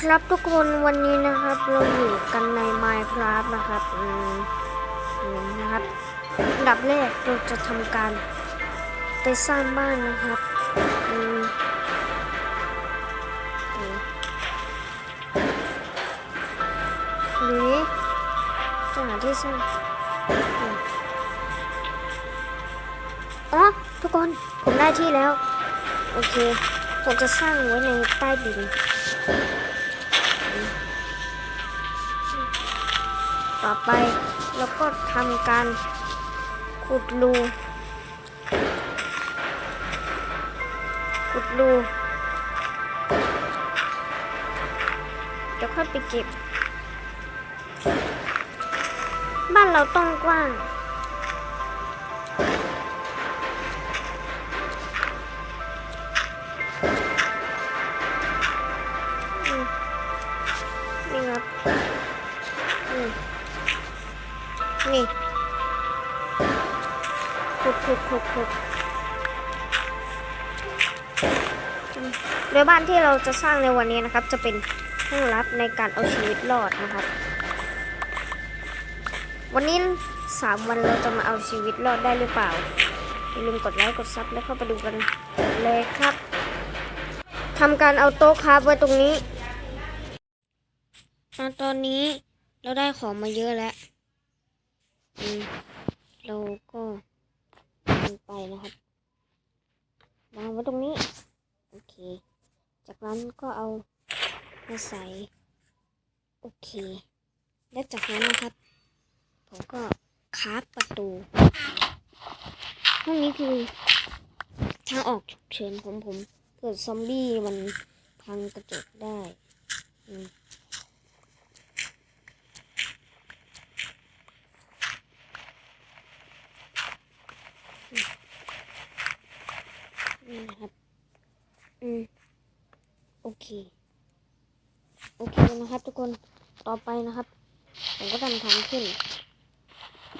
ครับทุกคนวันนี้นะครับเราอยู่กันใน Minecraft นะครับอืมนี่นะครับอันดับแรกเราจะทำการไปสร้างบ้านนะครับอืมนี่นี่จะหาที่สร้างอ๋อทุกคนผมได้ที่แล้ว โอเค ผมจะสร้างไว้ในใต้ดิน ต่อไปแล้วก็ทำการขุดรูขุดรูเดี๋ยวค่อยไปเก็บ บ้านเราต้องกว้าง โดยบ้านที่เราจะสร้างในวันนี้นะครับ จะเป็นห้องลับในการเอาชีวิตรอดนะครับ วันนี้สามวันเราจะมาเอาชีวิตรอดได้หรือเปล่าอย่าลืมกดไลค์กดซับแล้วเข้าไปดูกันเลยครับทำการเอาโต๊ะครับไว้ตรงนี้อะตอนนี้เราได้ของมาเยอะแล้วเราก็ ไปนะครับวางไว้ตรงนี้ โอเค จากนั้นก็เอามาใส่ โอเค และจากนั้นนะครับ ผมก็คาบประตูห้องนี้คือทางออกฉุกเฉินของผมเกิดซอมบี้มันพังกระจกได้ อืม นี่นะครับ อืม โอเค โอเค นะครับทุกคน ต่อไปนะครับ ผมก็ทำทางขึ้น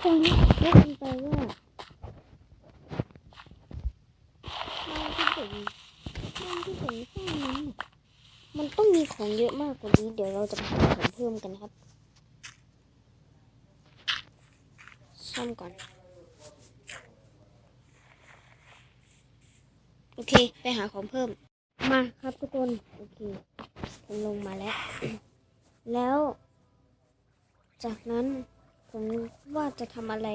ตรงนี้เรียกกันไปว่าบ้านที่ผมบ้านที่ผมสร้างนั้นมันต้องมีของเยอะมากกว่านี้ เดี๋ยวเราจะมาหาของเพิ่มกันครับซ่อมก่อนโอเค ไปหาของเพิ่ม มาครับทุกคน โอเคผมลงมาแล้ว แล้ว จากนั้นผมว่าจะทำอะไร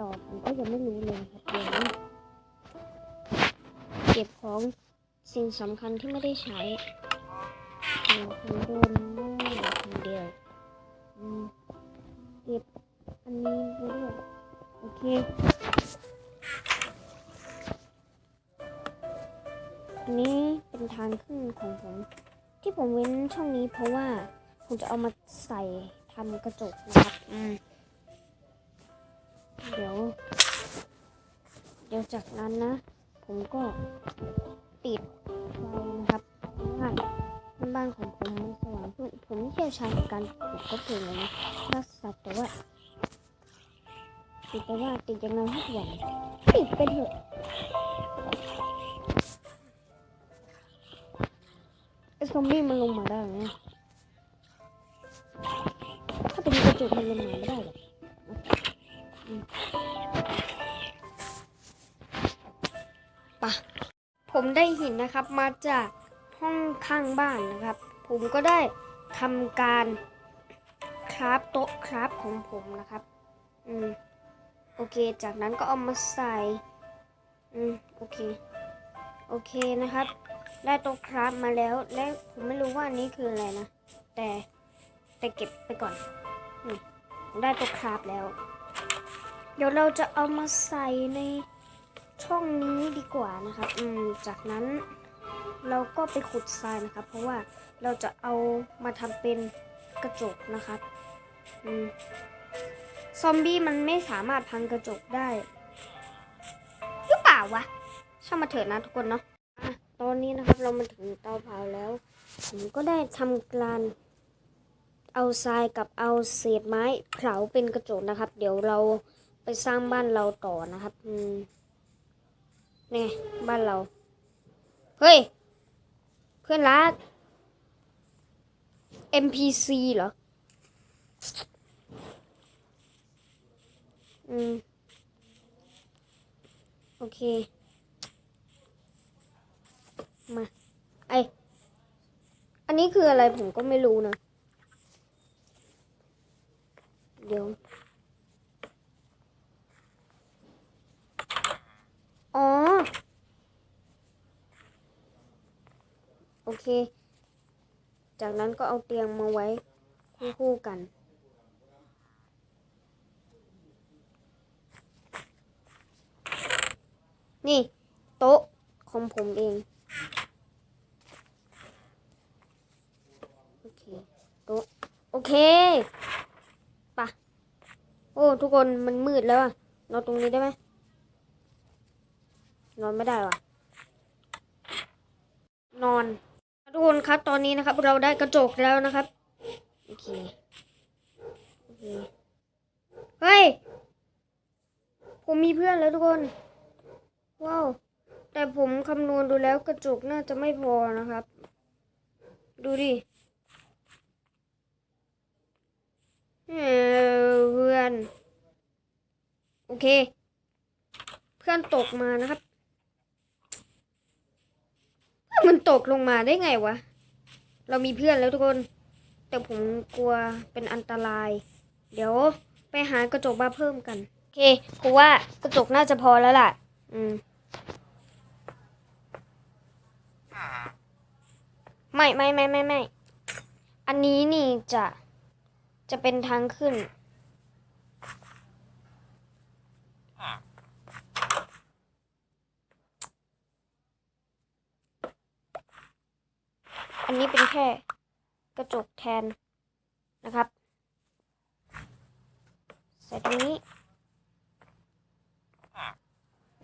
ต่อผมก็ยังไม่รู้เลยครับเดี๋ยวเก็บของสิ่งสำคัญที่ไม่ได้ใช้เดี๋ยวผมโดนได้คนเดียวเก็บอันนี้ด้วยโอเคอันนี้เป็นทางขึ้นของผม ที่ผมเว้นช่องนี้เพราะว่าผมจะเอามาใส่ทำกระจกนะครับอืมเดี๋ยว เดี๋ยวจากนั้นนะ ผมก็ปิดไฟนะครับเพราะว่บ้านของผมมันสว่างขึ้นผมเชี่ยวชาญในการปิดก็เพลิงเลยนะถ้าสัตว์แต่ว่าติดแต่ว่าติดยังไงทุกอย่างติดไปเถอะ ซอมบี้มันลงมาได้ไหมถ้าเป็นกระจกมันลงมาไม่ได้หรอกปะผมได้หินนะครับมาจากห้องข้างบ้านนะครับ ผมก็ได้ทำการคราฟโต๊ะคราฟของผมนะครับ อืม โอเค จากนั้นก็เอามาใส่ อืม โอเค โอเคนะครับ ได้ต๊ะคราฟมาแล้ว และผมไม่รู้ว่าอันนี้คืออะไรนะ แต่แต่เก็บไปก่อน ได้ต๊ะคราฟแล้ว เดี๋ยวเราจะเอามาใส่ในช่องนี้ดีกว่านะครับ อืม จากนั้นเราก็ไปขุดทรายนะครับ เพราะว่าเราจะเอามาทำเป็นกระจกนะครับ อืม ซอมบี้มันไม่สามารถพังกระจกได้หรือเปล่าวะ ช่างมาเถิดนะทุกคนเนาะ ตอนนี้นะครับเรามาถึงเตาเผาแล้ว ผมก็ได้ทำการเอาทรายกับเอาเศษไม้เผาเป็นกระจกนะครับ เดี๋ยวเราไปสร้างบ้านเราต่อนะครับอืมนี่บ้านเรา เฮ้ย เพื่อนรัก NPC เหรอ อืม โอเค มา ไอ อันนี้ คืออะไรผมก็ไม่รู้นะ เดี๋ยว อ๋อ โอเค จากนั้นก็เอาเตียงมาไว้คู่ๆกันนี่ โต๊ะของผมเอง โอเค โต๊ะโอเคปะโอ้ ทุกคนมันมืดแล้วอะนอนตรงนี้ได้ไหมนอนไม่ได้ว่ะ นอนทุกคนครับตอนนี้นะครับ เราได้กระจกแล้วนะครับ โอเคโอเคเฮ้ย ผมมีเพื่อนแล้วทุกคน ว้าว แต่ผมคำนวณดูแล้วกระจกน่าจะไม่พอนะครับ ดูดิ เพื่อน โอเค เพื่อนตกมานะครับ มันตกลงมาได้ไงวะ เรามีเพื่อนแล้วทุกคน แต่ผมกลัวเป็นอันตราย เดี๋ยวไปหากระจกมาเพิ่มกัน โอเคผมว่ากระจกน่าจะพอแล้วล่ะ อืมไม่ไม่ไม่ไม่ไม่ อันนี้นี่จะ จะเป็นทางขึ้น อันนี้เป็นแค่กระจกแทนนะครับ ใส่ตรงนี้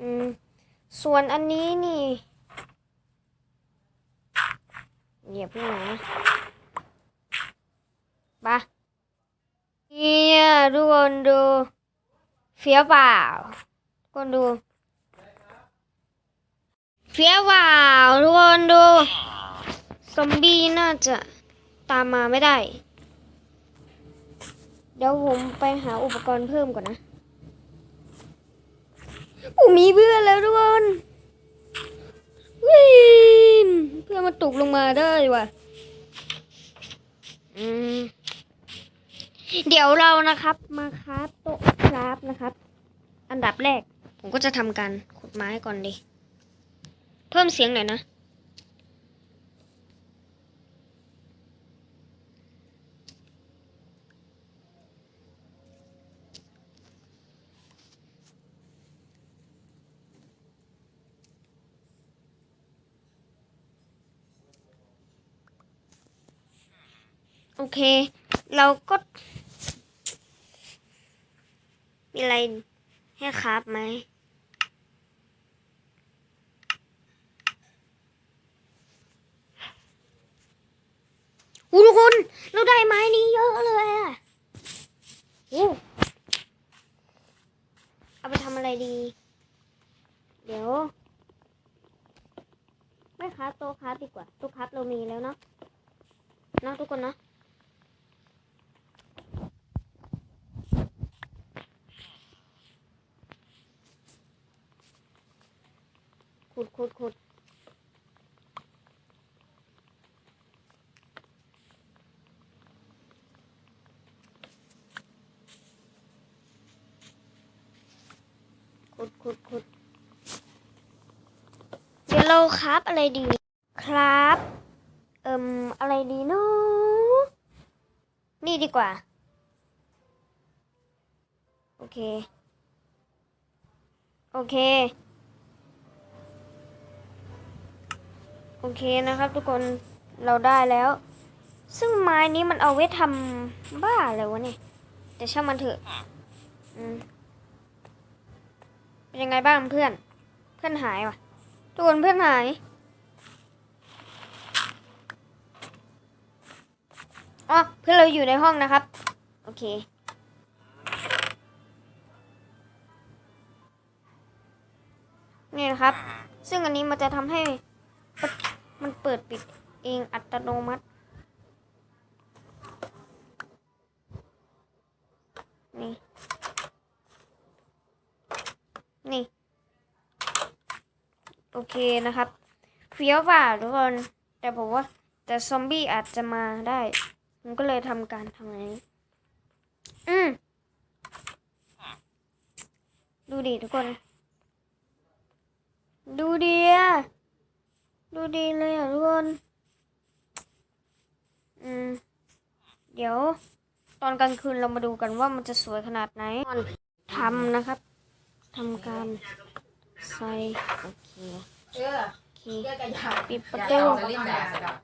อืม ส่วนอันนี้นี่เหยียบพี่นะปะ เนี่ยทุกคนดูเฟี้ยวเปล่าทุกคนดูเฟี้ยวเปล่าทุกคนดูซอมบี้น่าจะตามมาไม่ได้ เดี๋ยวผมไปหาอุปกรณ์เพิ่มก่อนนะผมมีเพื่อนแล้วทุกคนวินเพื่อนมาตกลงมาได้ว่ะอืม เดี๋ยวเรานะครับมาคราฟโต๊ะคราฟนะครับ อันดับแรก ผมก็จะทำการขุดไม้ก่อนดิเพิ่มเสียงหน่อยนะ โอเค เราก็ มีอะไรให้ครับไหมอู้ทุกคนเราได้ไม้นี้เยอะเลยอะอู้เอาไปทำอะไรดี เดี๋ยว ไม่ครับโต๊ะครับดีกว่าโต๊ะครับเรามีแล้วเนาะเนาะทุกคนเนาะ ขุดขุดขุดขุดขุดเดี๋ยวเราคราฟอะไรดีครับ เอิมอะไรดีเนาะนี่ดีกว่า โอเค โอเค โอเคนะครับ ทุกคนเราได้แล้ว ซึ่งไม้นี้มันเอาไว้ทำบ้าอะไรวะเนี่ยแต่ช่างมันเถอะอืมเป็นยังไงบ้างเพื่อน เพื่อนหายวะทุกคนเพื่อนหาย อ๋อ เพื่อนเราอยู่ในห้องนะครับ โอเคนี่นะครับ ซึ่งอันนี้มันจะทำให้ มันเปิดปิดเองอัตโนมัติ นี่ นี่ โอเคนะครับเฟี้ยวว่าทุกคน แต่ผมว่า แต่ซอมบี้อาจจะมาได้ ผมก็เลยทำการทำองี้ อืมดูดิทุกคน ดูดิ ดูดีเลยอะทุกคนอืม เดี๋ยว ตอนกลางคืนเรามาดูกันว่ามันจะสวยขนาดไหนก่อนทำนะครับทำการใส่โอเคเชื่อโอเคเชื่อกันยาปิดประอย่าตูเอาสลินดาสกับ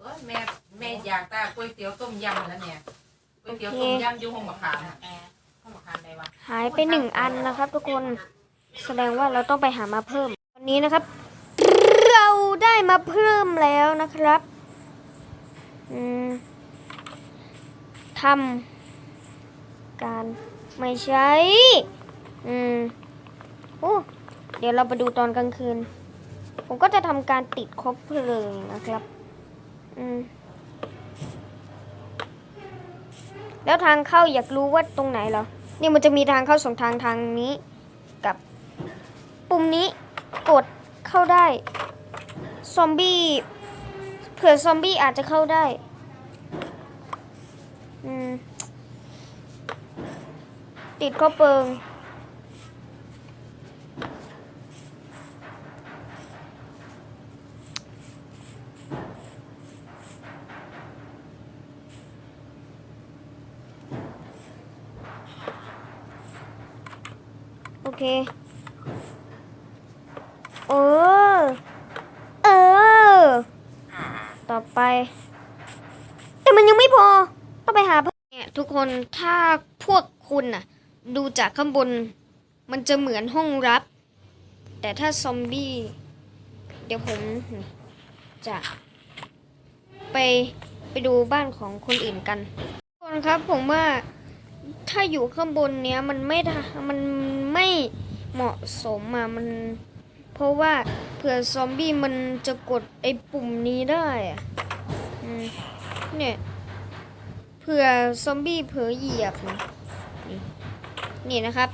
เอ้ยแม่แม่อยากตาก๋วยเตี๋ยวต้มยำแล้วเนี่ยก๋วยเตี๋ยวต้มยำอยู่ห้องมะขามน่ะห้องมะขามไหนวะหายไปหนึ่งอันนะครับทุกคน แสดงว่าเราต้องไปหามาเพิ่มวันนี้นะครับ เราได้มาเพิ่มแล้วนะครับทำการไม่ใช้อืมโอ้เดี๋ยวเราไปดูตอนกลางคืน ผมก็จะทำการติดคบเพลิงนะครับ อืมแล้วทางเข้าอยากรู้ว่าตรงไหนเหรอ นี่มันจะมีทางเข้าสองทางทางนี้ ปุ่มนี้กดเข้าได้ ซอมบี้เผื่อซอมบี้อาจจะเข้าได้ติดข้อเปิง โอเค เออ เออ ต่อไป แต่มันยังไม่พอต้องไปหาเพิ่มเนี่ยทุกคนถ้าพวกคุณน่ะ ดูจากข้างบน มันจะเหมือนห้องรับ แต่ถ้าซอมบี้ เดี๋ยวผมจะไปไปดูบ้านของคนอื่นกันทุกคนครับผมว่าถ้าอยู่ข้างบนเนี้ยมันไม่ทะมันไม่เหมาะสมอะมัน เพราะว่าเผื่อซอมบี้มันจะกดไอ้ปุ่มนี้ได้อะ เนี่ยเผื่อซอมบี้เผลอเหยียบนี่นี่นะครับ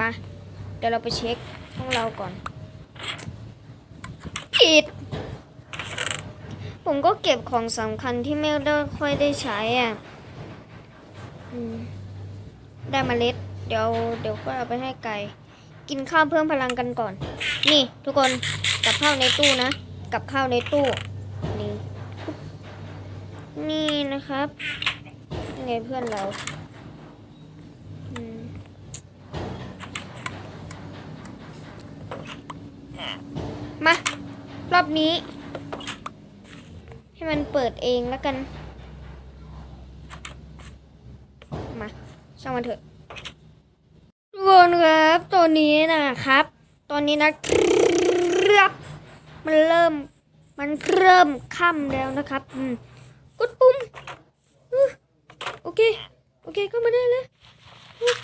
มา เดี๋ยวเราไปเช็คห้องเราก่อน ผิด ผมก็เก็บของสำคัญที่ไม่ได้ค่อยได้ใช้อะได้เมล็ด เดี๋ยวเดี๋ยวก็เอาไปให้ไก่ กินข้าวเพิ่มพลังกันก่อน นี่ทุกคนกับข้าวในตู้นะ กับข้าวในตู้ นี่นะครับยังไงเพื่อนเรามมารอบนี้ ให้มันเปิดเองแล้วกัน มาช่างมันเถอะทุกคนครับตัวนี้นะครับ ตอนนี้นะครับ มันเริ่ม มันเริ่มค่ำแล้วนะครับ อืม เคโอเคเข้ามาได้แล้วอื้อ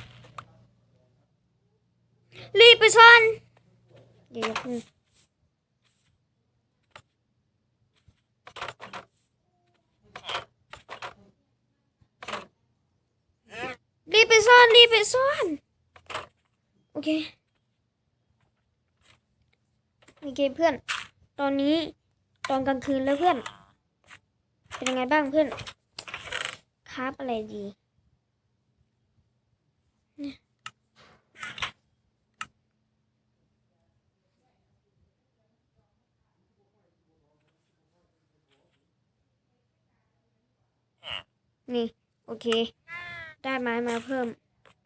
รีบไปซ่อนเดี๋ยวอย่าเพิ่งรีบไปซ่อนรีบไปซ่อนโอเคโอเคเพื่อน ตอนนี้ตอนกลางคืนแล้วเพื่อน เป็นยังไงบ้างเพื่อนคราบอะไรดีนี่ โอเค ได้ไม้มาเพิ่ม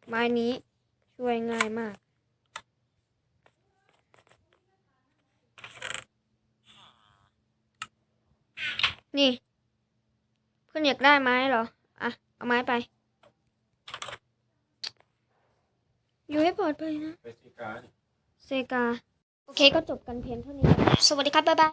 ไม้นี้ช่วยง่ายมากนี่เพื่อนอยากได้ไม้เหรอ เอาไม้ไป อยู่ให้ปลอดภัยนะ ไปที่การเซกา โอเคก็จบกันเพียงเท่านี้ สวัสดีครับ บ๊ายบาย